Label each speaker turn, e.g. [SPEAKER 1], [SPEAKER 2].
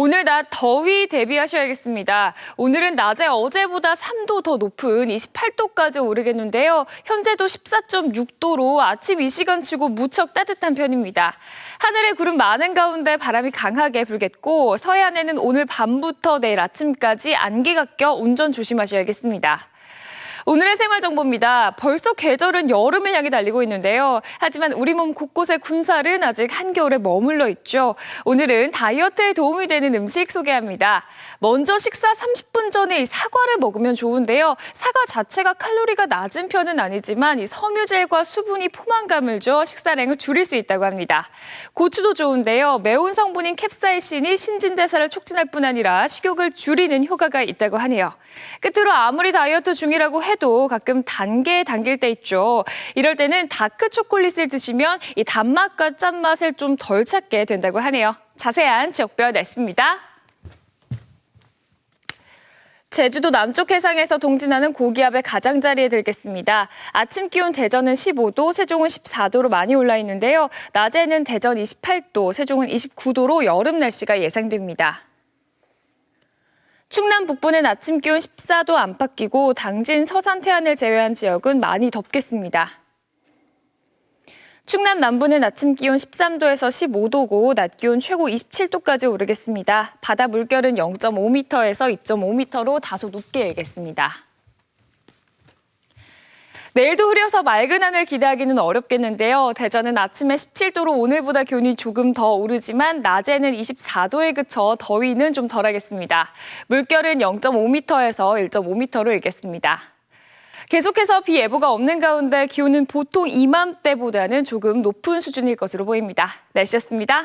[SPEAKER 1] 오늘 낮 더위 대비하셔야겠습니다. 오늘은 낮에 어제보다 3도 더 높은 28도까지 오르겠는데요. 현재도 14.6도로 아침 이 시간 치고 무척 따뜻한 편입니다. 하늘에 구름 많은 가운데 바람이 강하게 불겠고 서해안에는 오늘 밤부터 내일 아침까지 안개가 껴 운전 조심하셔야겠습니다. 오늘의 생활 정보입니다. 벌써 계절은 여름을 향해 달리고 있는데요. 하지만 우리 몸 곳곳의 군살은 아직 한겨울에 머물러 있죠. 오늘은 다이어트에 도움이 되는 음식 소개합니다. 먼저 식사 30분 전에 이 사과를 먹으면 좋은데요. 사과 자체가 칼로리가 낮은 편은 아니지만 이 섬유질과 수분이 포만감을 줘 식사량을 줄일 수 있다고 합니다. 고추도 좋은데요. 매운 성분인 캡사이신이 신진대사를 촉진할 뿐 아니라 식욕을 줄이는 효과가 있다고 하네요. 끝으로 아무리 다이어트 중이라고 해도 가끔 단계에 당길 때 있죠. 이럴 때는 다크 초콜릿을 드시면 이 단맛과 짠맛을 좀 덜 찾게 된다고 하네요. 자세한 지역별 날씨입니다. 제주도 남쪽 해상에서 동진하는 고기압의 가장자리에 들겠습니다. 아침 기온 대전은 15도, 세종은 14도로 많이 올라 있는데요. 낮에는 대전 28도, 세종은 29도로 여름 날씨가 예상됩니다. 충남 북부는 아침 기온 14도 안팎이고 당진, 서산, 태안을 제외한 지역은 많이 덥겠습니다. 충남 남부는 아침 기온 13도에서 15도고 낮 기온 최고 27도까지 오르겠습니다. 바다 물결은 0.5m에서 2.5m로 다소 높게 일겠습니다. 내일도 흐려서 맑은 하늘 기대하기는 어렵겠는데요. 대전은 아침에 17도로 오늘보다 기온이 조금 더 오르지만 낮에는 24도에 그쳐 더위는 좀 덜하겠습니다. 물결은 0.5m에서 1.5m로 일겠습니다. 계속해서 비 예보가 없는 가운데 기온은 보통 이맘때보다는 조금 높은 수준일 것으로 보입니다. 날씨였습니다.